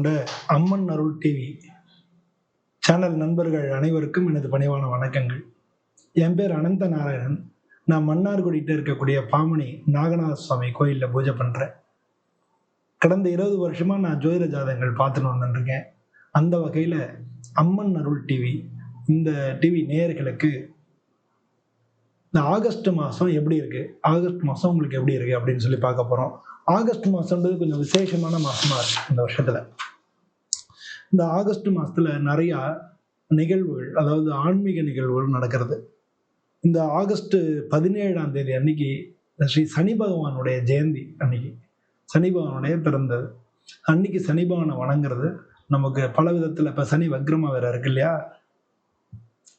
கொண்ட அம்மன் அருள் TV channel நண்பர்கள் அனைவருக்கும் எனது பணிவான வணக்கங்கள். என் பேர் அனந்த நாராயணன். நான் மன்னார்குடிகிட்ட இருக்கக்கூடிய பாமணி நாகநாத சுவாமி கோயிலில் பூஜை பண்ணுறேன் கடந்த இருபது வருஷமாக நான் ஜோதிட ஜாதகங்கள் பார்த்துன்னு வந்துருக்கேன் அந்த வகையில் அம்மன் அருள் டிவி இந்த டிவி நேயர்களுக்கு இந்த ஆகஸ்ட் மாதம் எப்படி இருக்கு? ஆகஸ்ட் மாதம் உங்களுக்கு எப்படி இருக்கு அப்படின்னு சொல்லி பார்க்க போகிறோம் ஆகஸ்ட் மாதம்ன்றது கொஞ்சம் விசேஷமான மாதமாக இருக்குது இந்த வருஷத்தில். இந்த ஆகஸ்ட் மாதத்துல நிறையா நிகழ்வுகள் அதாவது ஆன்மீக நிகழ்வுகள் நடக்கிறது. இந்த ஆகஸ்ட் பதினேழாம் தேதி அன்னைக்கு ஸ்ரீ சனி பகவானுடைய ஜெயந்தி அன்னைக்கு. சனி பகவானுடைய பிறந்தது. அன்னைக்கு சனி பகவானை வணங்குறது. நமக்கு பல விதத்தில் இப்போ சனி வக்ரமா வேற இருக்கு இல்லையா?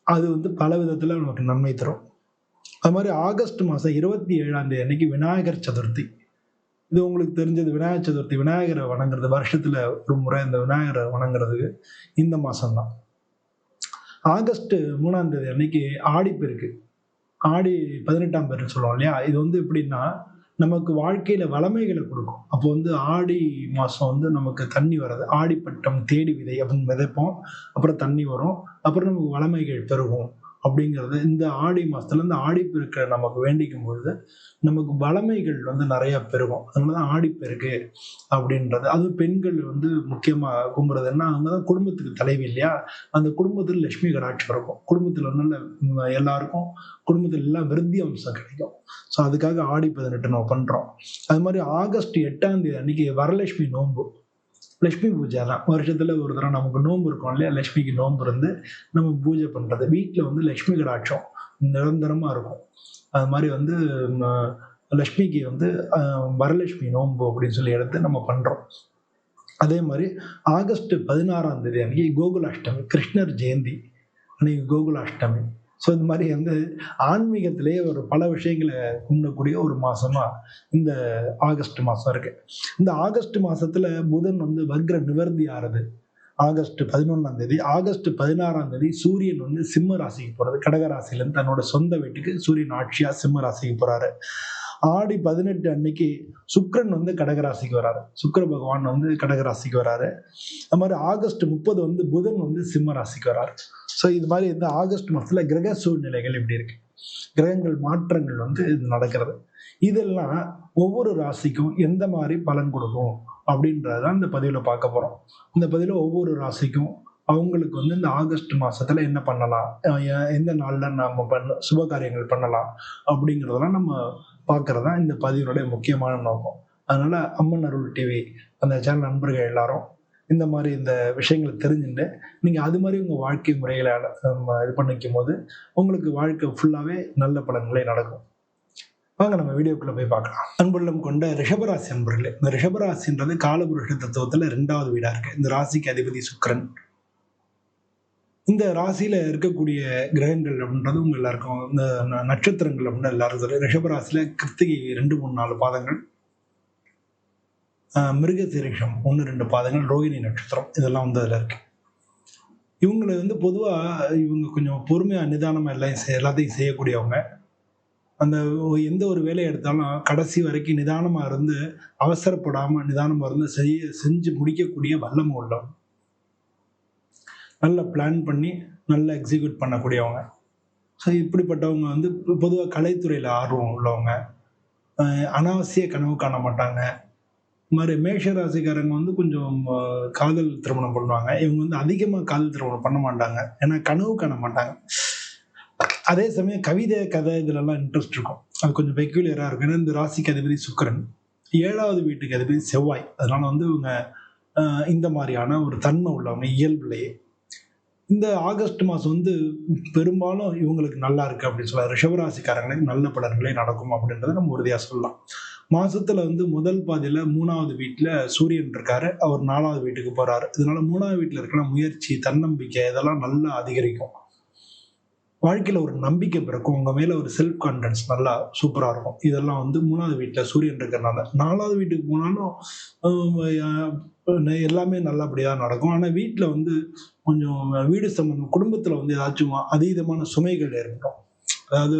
அது வந்து பல விதத்தில் நமக்கு நன்மை தரும். அது மாதிரி ஆகஸ்ட் மாதம் இருபத்தி ஏழாம் தேதி அன்னைக்கு விநாயகர் சதுர்த்தி. இது உங்களுக்கு தெரிஞ்சது விநாயகர் சதுர்த்தி விநாயகரை வணங்குறது வருஷத்துல ஒரு முறை இந்த விநாயகரை வணங்குறதுக்கு இந்த மாசம்தான். ஆகஸ்ட் மூணாம் தேதி அன்னைக்கு ஆடிப்பெருக்கு ஆடி பதினெட்டாம் பேர் சொல்லுவோம் இல்லையா? இது வந்து எப்படின்னா நமக்கு வாழ்க்கையில வளமைகளை கொடுக்கும். அப்போ வந்து ஆடி மாதம் வந்து நமக்கு தண்ணி வராது. ஆடிப்பட்டம் தேடி விதை அப்படின்னு விதைப்போம் அப்புறம் தண்ணி வரும். அப்புறம் நமக்கு வளமைகள் பெருகும். அப்படிங்கிறது இந்த ஆடி மாசத்துல இந்த ஆடிப்பெருக்கை நமக்கு வேண்டிக்கும் பொழுது நமக்கு வளமைகள் வந்து நிறைய பெருகும். அதனால தான் ஆடிப்பெருக்கு அப்படின்றது. அது பெண்கள் வந்து முக்கியமா கும்புறதுன்னா அவங்க தான் குடும்பத்துக்கு தலைவி இல்லையா? அந்த குடும்பத்தில் லட்சுமி கடாட்சி இருக்கும். குடும்பத்தில் நல்ல எல்லாருக்கும் குடும்பத்தில் எல்லாம் விருத்தி அம்சம் கிடைக்கும். ஸோ அதுக்காக ஆடி பதினெட்டு நம்ம பண்றோம். அது மாதிரி ஆகஸ்ட் எட்டாம் தேதி அன்னைக்கு வரலட்சுமி நோன்பு. லட்சுமி பூஜை தான் வருஷத்தில் ஒரு தடவை நமக்கு நோன்பு இருக்கும் இல்லையா? லட்சுமிக்கு நோன்பு இருந்து நம்ம பூஜை பண்ணுறது வீட்டில் வந்து லட்சுமி கடாட்சம் நிரந்தரமாக இருக்கும். அது மாதிரி வந்து லட்சுமிக்கு வந்து வரலட்சுமி நோன்பு அப்படின்னு சொல்லி எடுத்து நம்ம பண்ணுறோம் அதே மாதிரி ஆகஸ்ட் பதினாறாம் தேதி அன்னைக்கு கோகுலாஷ்டமி கிருஷ்ணர் ஜெயந்தி அன்னைக்கு கோகுலாஷ்டமி. ஸோ இந்த மாதிரி வந்து ஆன்மீகத்திலேயே ஒரு பல விஷயங்களை கும்பிடக்கூடிய ஒரு மாதமாக இந்த ஆகஸ்ட் மாதம் இருக்கு. இந்த ஆகஸ்ட் மாதத்தில் புதன் வந்து வக்ர நிவர்த்தி ஆறுது. ஆகஸ்ட் பதினொன்றாம் தேதி ஆகஸ்ட் பதினாறாம் தேதி சூரியன் வந்து சிம்ம ராசிக்கு போகிறது கடகராசிலேருந்து தன்னோட சொந்த வீட்டுக்கு சூரியன் ஆட்சியாக சிம்ம ராசிக்கு போகிறாரு ஆடி பதினெட்டு அன்னைக்கு சுக்ரன் வந்து கடகராசிக்கு வராரு. சுக்கிர பகவான் வந்து கடகராசிக்கு வராரு. அது மாதிரி ஆகஸ்ட் முப்பது வந்து புதன் வந்து சிம்ம ராசிக்கு வராரு. ஸோ இது மாதிரி இந்த ஆகஸ்ட் மாதத்தில் கிரக சூழ்நிலைகள் இப்படி இருக்கு. கிரகங்கள் மாற்றங்கள் வந்து இது நடக்கிறது. இதெல்லாம் ஒவ்வொரு ராசிக்கும் எந்த மாதிரி பலன் கொடுக்கும் அப்படின்றதான் இந்த பதிவில் பார்க்க போகிறோம் இந்த பதிவில் ஒவ்வொரு ராசிக்கும் அவங்களுக்கு வந்து இந்த ஆகஸ்ட் மாதத்தில் என்ன பண்ணலாம்? எந்த நாளில் நாம் பண்ண சுப காரியங்கள் பண்ணலாம் அப்படிங்கிறதெல்லாம் நம்ம பார்க்கறது தான் இந்த பதிவினுடைய முக்கியமான நோக்கம். அதனால அம்மன் அருள் டிவி அந்த சேனல் நண்பர்கள் எல்லாரும் இந்த மாதிரி இந்த விஷயங்களை தெரிஞ்சுட்டு நீங்கள் அது மாதிரி உங்கள் வாழ்க்கை முறைகளை அஹ், இது பண்ணிக்கும் போது உங்களுக்கு வாழ்க்கை ஃபுல்லாகவே நல்ல பலன்களே நடக்கும். வாங்க நம்ம வீடியோக்குள்ளே போய் பார்க்கலாம். அன்புள்ளம் கொண்ட ரிஷபராசி அன்பர்களே இந்த ரிஷபராசின்றது காலபுருஷ தத்துவத்தில் ரெண்டாவது வீடாக இருக்குது இந்த ராசிக்கு அதிபதி சுக்கிரன். இந்த ராசியில இருக்கக்கூடிய கிரகங்கள் அப்படின்றது உங்க எல்லாருக்கும் இந்த ந- நட்சத்திரங்கள் அப்படின்னு எல்லாரும் சொல்லி ரிஷபராசியில கிருத்திகை ரெண்டு மூணு நாலு பாதங்கள் ஆஹ் மிருகசீரிஷம் ஒன்று ரெண்டு பாதங்கள் ரோகிணி நட்சத்திரம் இதெல்லாம் வந்து அதில் இருக்கு. இவங்களை வந்து பொதுவாக இவங்க கொஞ்சம் பொறுமையாக நிதானமாக எல்லாம் எல்லாத்தையும் செய்யக்கூடியவங்க. அந்த எந்த ஒரு வேலையை எடுத்தாலும் கடைசி வரைக்கும் நிதானமாக இருந்து அவசரப்படாமல் நிதானமாக இருந்து செய்ய செஞ்சு முடிக்கக்கூடிய வல்லமை உள்ளவங்க. நல்ல பிளான் பண்ணி நல்லா எக்ஸிக்யூட் பண்ணக்கூடியவங்க. ஸோ இப்படிப்பட்டவங்க வந்து பொதுவாக கலைத்துறையில் ஆர்வம் உள்ளவங்க. அனாவசிய கனவு காண மாட்டாங்க. இது மாதிரி மேஷ ராசிக்காரங்க வந்து கொஞ்சம் காதல் திருமணம் பண்ணுவாங்க. இவங்க வந்து அதிகமாக காதல் திருமணம் பண்ண மாட்டாங்க. ஏன்னா கனவு காண மாட்டாங்க. அதே சமயம் கவிதை கதை இதுலலாம் இன்ட்ரெஸ்ட் இருக்கும். அது கொஞ்சம் பெக்யூலியராக இருக்கும். ஏன்னா இந்த ராசிக்கு அதிபதி சுக்கரன். ஏழாவது வீட்டுக்கு அதிபதி செவ்வாய். அதனால வந்து இவங்க இந்த மாதிரியான ஒரு தன்மை உள்ளவங்க இயல்புலையே. இந்த ஆகஸ்ட் மாதம் வந்து பெரும்பாலும் இவங்களுக்கு நல்லா இருக்கு அப்படின்னு சொல்லலாம் ரிஷபராசிக்காரங்களுக்கு நல்ல பலன்களே நடக்கும் அப்படின்றத நம்ம உறுதியாக சொல்லலாம். மாசத்துல வந்து முதல் பாதியில மூணாவது வீட்டுல சூரியன் இருக்காரு. அவர் நாலாவது வீட்டுக்கு போறாரு. இதனால மூணாவது வீட்டுல இருக்கிற முயற்சி தன்னம்பிக்கை இதெல்லாம் நல்லா அதிகரிக்கும். வாழ்க்கையில் ஒரு நம்பிக்கை பிறக்கும். உங்கள் மேலே ஒரு செல்ஃப் கான்ஃபிடன்ஸ் நல்லா சூப்பராக இருக்கும். இதெல்லாம் வந்து மூணாவது வீட்டில் சூரியன் இருக்கிறனால. நாலாவது வீட்டுக்கு போனாலும் எல்லாமே நல்லபடியாக நடக்கும். ஆனால் வீட்டில் வந்து கொஞ்சம் வீடு சம்பந்தம் குடும்பத்தில் வந்து ஏதாச்சும் அதீதமான சுமைகள் ஏற்படும். அதாவது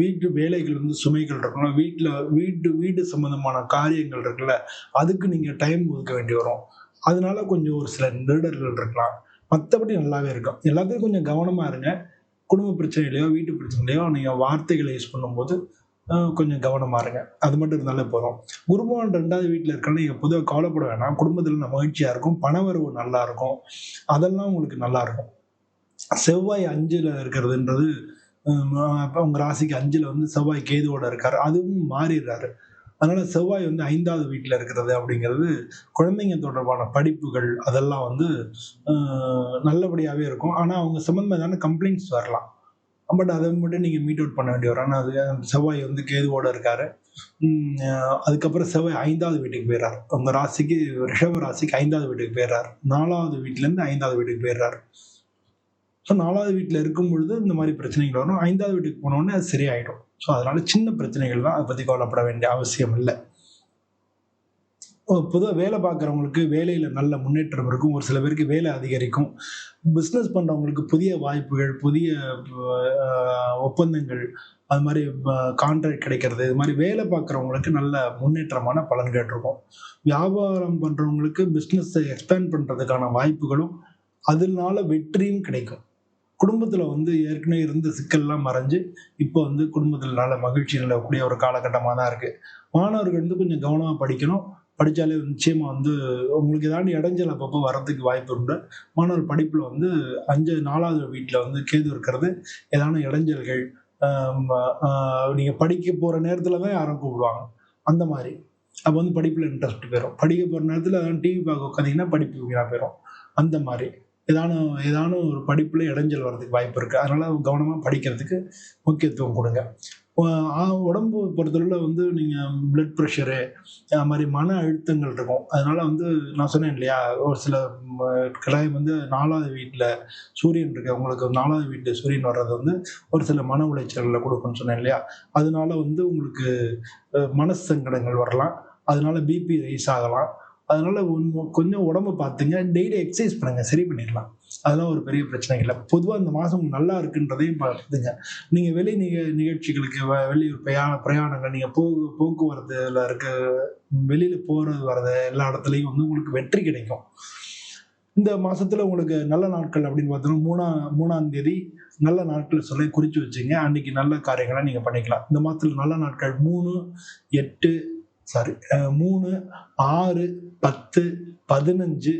வீட்டு வேலைகள் வந்து சுமைகள் இருக்கணும் வீட்டில் வீட்டு வீடு சம்பந்தமான காரியங்கள் இருக்குல்ல. அதுக்கு நீங்கள் டைம் ஒதுக்க வேண்டி வரும். அதனால கொஞ்சம் ஒரு சில நெருடல்கள் இருக்கலாம். மற்றபடி நல்லாவே இருக்கும். எல்லாத்தையும் கொஞ்சம் கவனமாக இருங்க. குடும்ப பிரச்சனையிலையோ வீட்டு பிரச்சனையிலையோ நீங்கள் வார்த்தைகளை யூஸ் பண்ணும்போது கொஞ்சம் கவனமாக இருங்க. அது மட்டும் இருந்தாலே போதும். குருபவான் ரெண்டாவது வீட்டில் இருக்கணும் நீங்கள் பொதுவாக கவலைப்பட வேணாம். குடும்பத்தில் மகிழ்ச்சியாக இருக்கும். பணவரவு நல்லா இருக்கும். அதெல்லாம் உங்களுக்கு நல்லா இருக்கும். செவ்வாய் அஞ்சில் இருக்கிறதுன்றது அப்போ உங்கள் ராசிக்கு அஞ்சில் வந்து செவ்வாய் கேதுவோட இருக்கார். அதுவும் மாறிடுறாரு. அதனால செவ்வாய் வந்து ஐந்தாவது வீட்டில் இருக்கிறது அப்படிங்கிறது குழந்தைங்க தொடர்பான படிப்புகள் அதெல்லாம் வந்து நல்லபடியாகவே இருக்கும். ஆனால் அவங்க சம்மந்தமான கம்ப்ளைண்ட்ஸ் வரலாம். பட் அதை மட்டும் நீங்கள் மீட் அவுட் பண்ண வேண்டிய வரும் ஆனால் அது செவ்வாய் வந்து கேதுவோடு இருக்காரு. அதுக்கப்புறம் செவ்வாய் ஐந்தாவது வீட்டுக்கு போயிடுறார் உங்கள் ராசிக்கு ரிஷப ராசிக்கு ஐந்தாவது வீட்டுக்கு போயிடுறார் நாலாவது வீட்டிலேருந்து ஐந்தாவது வீட்டுக்கு போயிடுறார் ஸோ நாலாவது வீட்டில் இருக்கும் பொழுது இந்த மாதிரி பிரச்சனைகள் வரும். ஐந்தாவது வீட்டுக்கு போனோடனே அது சரியாயிடும். ஸோ அதனால சின்ன பிரச்சனைகள் தான் அதை பற்றி கவலைப்பட வேண்டிய அவசியம் இல்லை. பொதுவாக வேலை பார்க்குறவங்களுக்கு வேலையில் நல்ல முன்னேற்றம் இருக்கும். ஒரு சில பேருக்கு வேலை அதிகரிக்கும். பிஸ்னஸ் பண்ணுறவங்களுக்கு புதிய வாய்ப்புகள் புதிய ஒப்பந்தங்கள் அது மாதிரி கான்ட்ராக்ட் கிடைக்கிறது இது மாதிரி வேலை பார்க்குறவங்களுக்கு நல்ல முன்னேற்றமான பலன்கள் இருக்கும். வியாபாரம் பண்ணுறவங்களுக்கு பிஸ்னஸை எக்ஸ்பேண்ட் பண்ணுறதுக்கான வாய்ப்புகளும் அதனால வெற்றியும் கிடைக்கும். குடும்பத்தில் வந்து ஏற்கனவே இருந்த சிக்கல்லாம் மறைஞ்சு இப்போ வந்து குடும்பத்தில் நல்ல மகிழ்ச்சி நிலவக்கூடிய ஒரு காலகட்டமாக தான் இருக்குது மாணவர்கள் வந்து கொஞ்சம் கவனமாக படிக்கணும். படித்தாலே நிச்சயமாக வந்து உங்களுக்கு ஏதாவது இடைஞ்சல் அப்பப்போ வர்றதுக்கு வாய்ப்பு உண்டு. மாணவர் படிப்பில் வந்து அஞ்சு நாலாவது வீட்டில் வந்து கேது இருக்கிறது. ஏதான இடைஞ்சல்கள் நீங்கள் படிக்க போகிற நேரத்தில் தான் யாரும் கூப்பிடுவாங்க. அந்த மாதிரி. அப்போ வந்து படிப்பில் இன்ட்ரெஸ்ட் போயிடும் படிக்க போகிற நேரத்தில் அதான் டிவி பார்க்க உட்காந்திங்கன்னா படிப்பு வீணாக போயிடும் அந்த மாதிரி. ஏதானும் ஏதானும் ஒரு படிப்பில் இடைஞ்சல் வர்றதுக்கு வாய்ப்பு இருக்குது அதனால் கவனமாக படிக்கிறதுக்கு முக்கியத்துவம் கொடுங்க. உடம்பு பொறுத்தளவில் வந்து நீங்கள் பிளட் ப்ரெஷரு அது மாதிரி மன அழுத்தங்கள் இருக்கும். அதனால வந்து நான் சொன்னேன் இல்லையா ஒரு சில கிழமை வந்து நாலாவது வீட்டில் சூரியன் இருக்கு. உங்களுக்கு நாலாவது வீட்டில் சூரியன் வர்றது வந்து ஒரு சில மன உளைச்சல்களை கொடுக்கும்னு சொன்னேன் இல்லையா. அதனால வந்து உங்களுக்கு மனசங்கடங்கள் வரலாம். அதனால பிபி ரைஸ் ஆகலாம். அதனால ஒன்- கொஞ்சம் உடம்ப பார்த்துங்க டெய்லி எக்ஸசைஸ் பண்ணுங்க சரி பண்ணிடலாம். அதெல்லாம் ஒரு பெரிய பிரச்சனை இல்லை. பொதுவாக இந்த மாதம் நல்லா இருக்குன்றதையும் பார்த்துங்க நீங்கள் வெளி நிக நிகழ்ச்சிகளுக்கு வ- வெளியூர் பிரயா பிரயாணங்கள் நீங்கள் போ போக்குவரத்துல இருக்க வெளியில் போகிறது வர்றது எல்லா இடத்துலையும் வந்து உங்களுக்கு வெற்றி கிடைக்கும். இந்த மாதத்தில் உங்களுக்கு நல்ல நாட்கள் அப்படின்னு பார்த்தோம்னா மூணா மூணாம் தேதி நல்ல நாட்கள் சொல்லி குறித்து வச்சுங்க. அன்னைக்கு நல்ல காரியங்களை நீங்கள் பண்ணிக்கலாம். இந்த மாதத்துல நல்ல நாட்கள் மூணு எட்டு சாரி uh, மூணு ஆறு பத்து பதினஞ்சு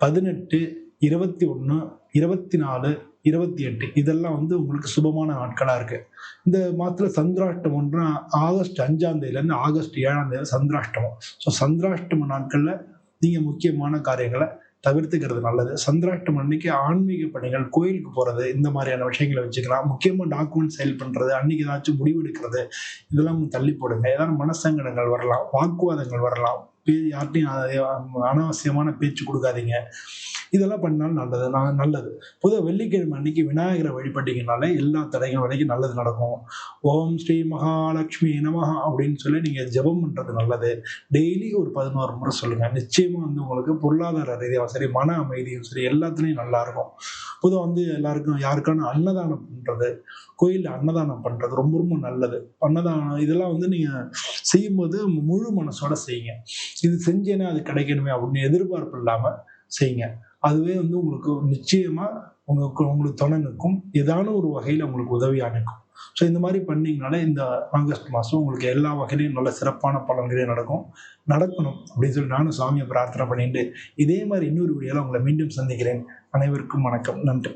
பதினெட்டு இருபத்தி ஒன்று இருபத்தி நாலு இருபத்தி எட்டு. இதெல்லாம் வந்து உங்களுக்கு சுபமான நாட்களாக இருக்கு. இந்த மாதத்துல சந்திராஷ்டமம்ன்றா ஆகஸ்ட் அஞ்சாம் தேதியிலேருந்து ஆகஸ்ட் ஏழாம் தேதி சந்திராஷ்டமம். ஸோ சந்திராஷ்டம நாட்களில் நீங்கள் முக்கியமான காரியங்களை தவிர்த்துக்கிறது நல்லது. சந்திராட்டம் அன்னைக்கு ஆன்மீக பணிகள் கோயிலுக்கு போகிறது இந்த மாதிரியான விஷயங்களை வச்சுக்கலாம். முக்கியமாக டாக்குமெண்ட் செயல் பண்ணுறது அன்னைக்கு ஏதாச்சும் முடிவு எடுக்கிறது இதெல்லாம் தள்ளி போடுங்க. ஏதாவது மனசங்கடங்கள் வரலாம் வாக்குவாதங்கள் வரலாம். பே- யார்கிட்டையும் அனாவசியமான பேச்சு கொடுக்காதீங்க. இதெல்லாம் பண்ணாலும் நல்லது. நான் நல்லது. பொதுவாக வெள்ளிக்கிழமை அன்னைக்கு விநாயகரை வழிபட்டீங்கனாலே எல்லா தடைகள் வரைக்கும் நல்லது நடக்கும். ஓம் ஸ்ரீ மகாலட்சுமி நமகா அப்படின்னு சொல்லி நீங்கள் ஜெபம் பண்ணுறது நல்லது. டெய்லி ஒரு பதினோரு முறை சொல்லுங்கள் நிச்சயமாக வந்து உங்களுக்கு பொருளாதார ரீதியாகவும் சரி மன அமைதியும் சரி எல்லாத்துலேயும் நல்லா இருக்கும். பொதுவாக வந்து எல்லாருக்கும் யாருக்கான அன்னதானம் பண்ணுறது கோயிலில் அன்னதானம் பண்ணுறது ரொம்ப ரொம்ப நல்லது. அன்னதானம் இதெல்லாம் வந்து நீங்கள் செய்யும்போது முழு மனசோட செய்யுங்க. இது செஞ்சேன்னா அது கிடைக்கணுமே அப்படின்னு எதிர்பார்ப்பு இல்லாமல் செய்யுங்க. அதுவே வந்து உங்களுக்கு நிச்சயமாக உங்களுக்கு உங்களுக்கு துணை நிற்கும். ஏதான ஒரு வகையில் உங்களுக்கு உதவியாக நிற்கும். ஸோ இந்த மாதிரி பண்ணீங்கனாலே இந்த ஆகஸ்ட் மாதம் உங்களுக்கு எல்லா வகையிலையும் நல்ல சிறப்பான பலன்களே நடக்கும். நடக்கணும் அப்படின்னு சொல்லி நானும் சாமியை பிரார்த்தனை பண்ணிட்டு இதே மாதிரி இன்னொரு வீடியோவில் உங்களை மீண்டும் சந்திக்கிறேன். அனைவருக்கும் வணக்கம். நன்றி.